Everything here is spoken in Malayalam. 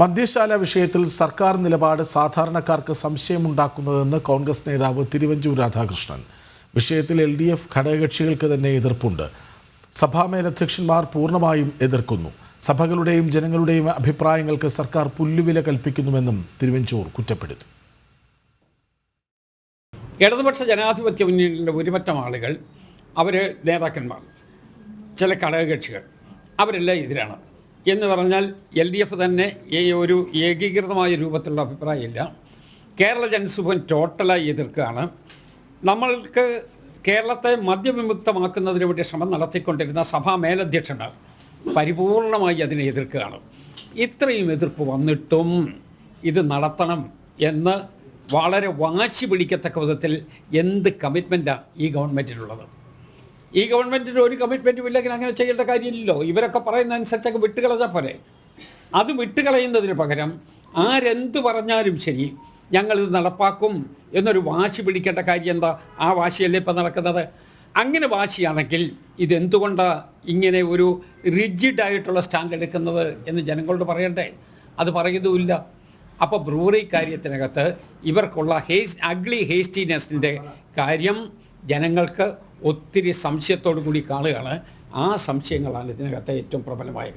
മദ്യശാല വിഷയത്തിൽ സർക്കാർ നിലപാട് സാധാരണക്കാർക്ക് സംശയമുണ്ടാക്കുന്നതെന്ന് കോൺഗ്രസ് നേതാവ് തിരുവഞ്ചൂർ രാധാകൃഷ്ണൻ. വിഷയത്തിൽ എൽ ഡി എഫ് ഘടകകക്ഷികൾക്ക് തന്നെ എതിർപ്പുണ്ട്. സഭാ മേലധ്യക്ഷന്മാർ പൂർണമായും എതിർക്കുന്നു. സഭകളുടെയും ജനങ്ങളുടെയും അഭിപ്രായങ്ങൾക്ക് സർക്കാർ പുല്ലുവില കൽപ്പിക്കുന്നുവെന്നും തിരുവഞ്ചൂർ കുറ്റപ്പെടുത്തി. ഇടതുപക്ഷ ജനാധിപത്യ മുന്നണിയുടെ ഒരുപറ്റം ആളുകൾ അവർ നേതാക്കന്മാർ ചില ഘടകകക്ഷികൾ. അവരെല്ലാം എതിരാണ്. എന്ന് പറഞ്ഞാൽ എൽ ഡി എഫ് തന്നെ ഈ ഒരു ഏകീകൃതമായ രൂപത്തിലുള്ള അഭിപ്രായമില്ല. കേരള ജനസുഭൻ ടോട്ടലായി എതിർക്കുകയാണ്. നമ്മൾക്ക് കേരളത്തെ മദ്യവിമുക്തമാക്കുന്നതിന് വേണ്ടി ശ്രമം നടത്തിക്കൊണ്ടിരുന്ന സഭാ മേലധ്യക്ഷന്മാർ പരിപൂർണമായി അതിനെ എതിർക്കുകയാണ്. ഇത്രയും എതിർപ്പ് വന്നിട്ടും ഇത് നടത്തണം എന്ന് വളരെ വാശി പിടിക്കത്തക്ക വിധത്തിൽ എന്ത് കമ്മിറ്റ്മെന്റാണ് ഈ ഗവൺമെന്റിനുള്ളത് ഈ ഗവൺമെന്റിന് ഒരു കമ്മിറ്റ്മെന്റും ഇല്ലെങ്കിൽ അങ്ങനെ ചെയ്യേണ്ട കാര്യമില്ലല്ലോ. ഇവരൊക്കെ പറയുന്ന അനുസരിച്ചൊക്കെ വിട്ടുകളഞ്ഞാൽ പോരെ. അത് വിട്ടുകളയുന്നതിന് പകരം ആരെന്ത് പറഞ്ഞാലും ശരി ഞങ്ങളിത് നടപ്പാക്കും എന്നൊരു വാശി പിടിക്കേണ്ട കാര്യം എന്താ? ആ വാശിയല്ലേ ഇപ്പം നടക്കുന്നത്? അങ്ങനെ വാശിയാണെങ്കിൽ ഇതെന്തുകൊണ്ടാണ് ഇങ്ങനെ ഒരു റിജിഡായിട്ടുള്ള സ്റ്റാൻഡ് എടുക്കുന്നത് എന്ന് ജനങ്ങളോട് പറയണ്ടേ? അത് പറയുന്നുമില്ല. അപ്പോൾ ബ്രൂറി കാര്യത്തിനകത്ത് ഇവർക്കുള്ള ഹേസ് അഗ്ലി ഹേസ്റ്റിനെസ്സിന്റെ കാര്യം ജനങ്ങൾക്ക് ഒത്തിരി സംശയത്തോടു കൂടി കാണുകയാണ്. ആ സംശയങ്ങളാണ് ഇതിനകത്തെ ഏറ്റവും പ്രബലമായ